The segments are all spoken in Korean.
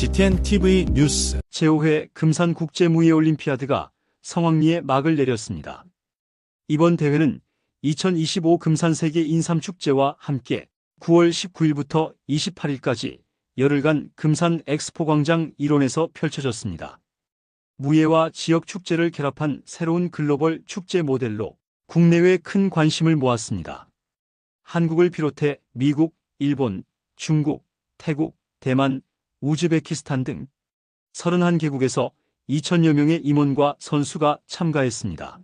GTN TV 뉴스 제5회 금산 국제무예올림피아드가 성황리에 막을 내렸습니다. 이번 대회는 2025 금산 세계 인삼축제와 함께 9월 19일부터 28일까지 열흘간 금산 엑스포 광장 일원에서 펼쳐졌습니다. 무예와 지역 축제를 결합한 새로운 글로벌 축제 모델로 국내외 큰 관심을 모았습니다. 한국을 비롯해 미국, 일본, 중국, 태국, 대만, 우즈베키스탄 등 31개국에서 2천여 명의 임원과 선수가 참가했습니다.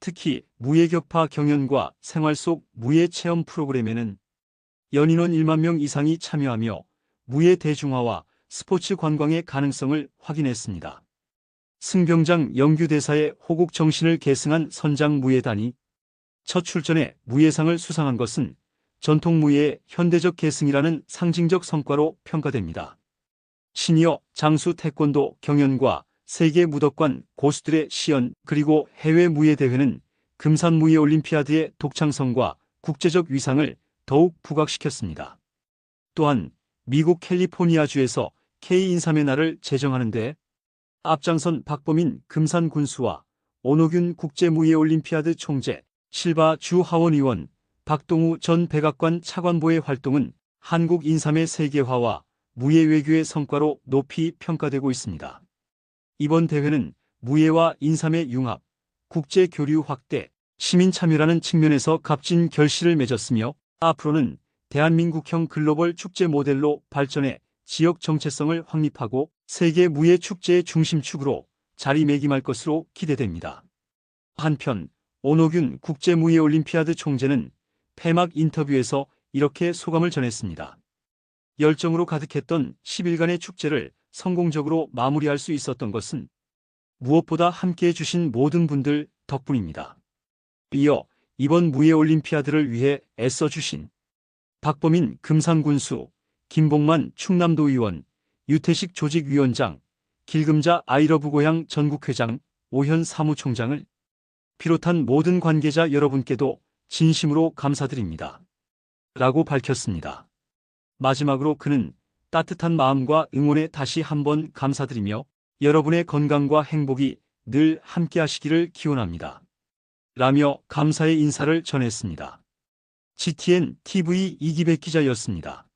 특히 무예격파 경연과 생활 속 무예 체험 프로그램에는 연인원 1만 명 이상이 참여하며 무예 대중화와 스포츠 관광의 가능성을 확인했습니다. 승병장 영규대사의 호국 정신을 계승한 선장 무예단이 첫 출전에 무예상을 수상한 것은 전통 무예의 현대적 계승이라는 상징적 성과로 평가됩니다. 시니어 장수 태권도 경연과 세계 무덕관 고수들의 시연 그리고 해외 무예 대회는 금산 무예 올림피아드의 독창성과 국제적 위상을 더욱 부각시켰습니다. 또한 미국 캘리포니아주에서 K인삼의 날을 제정하는 데 앞장선 박범인 금산 군수와 오노균 국제무예올림피아드 총재 실바 주 하원 의원 박동우 전 백악관 차관보의 활동은 한국 인삼의 세계화와 무예 외교의 성과로 높이 평가되고 있습니다. 이번 대회는 무예와 인삼의 융합, 국제 교류 확대, 시민 참여라는 측면에서 값진 결실을 맺었으며 앞으로는 대한민국형 글로벌 축제 모델로 발전해 지역 정체성을 확립하고 세계 무예 축제의 중심축으로 자리매김할 것으로 기대됩니다. 한편 오노균 국제무예올림피아드 총재는 폐막 인터뷰에서 이렇게 소감을 전했습니다. 열정으로 가득했던 10일간의 축제를 성공적으로 마무리할 수 있었던 것은 무엇보다 함께해 주신 모든 분들 덕분입니다. 이어 이번 무예올림피아드를 위해 애써 주신 박범인 금산군수, 김봉만 충남도 의원, 유태식 조직위원장, 길금자 아이러브 고향 전국회장, 오현 사무총장을 비롯한 모든 관계자 여러분께도 진심으로 감사드립니다. 라고 밝혔습니다. 마지막으로 그는 따뜻한 마음과 응원에 다시 한번 감사드리며 여러분의 건강과 행복이 늘 함께 하시기를 기원합니다. 라며 감사의 인사를 전했습니다. GTN TV 이기백 기자였습니다.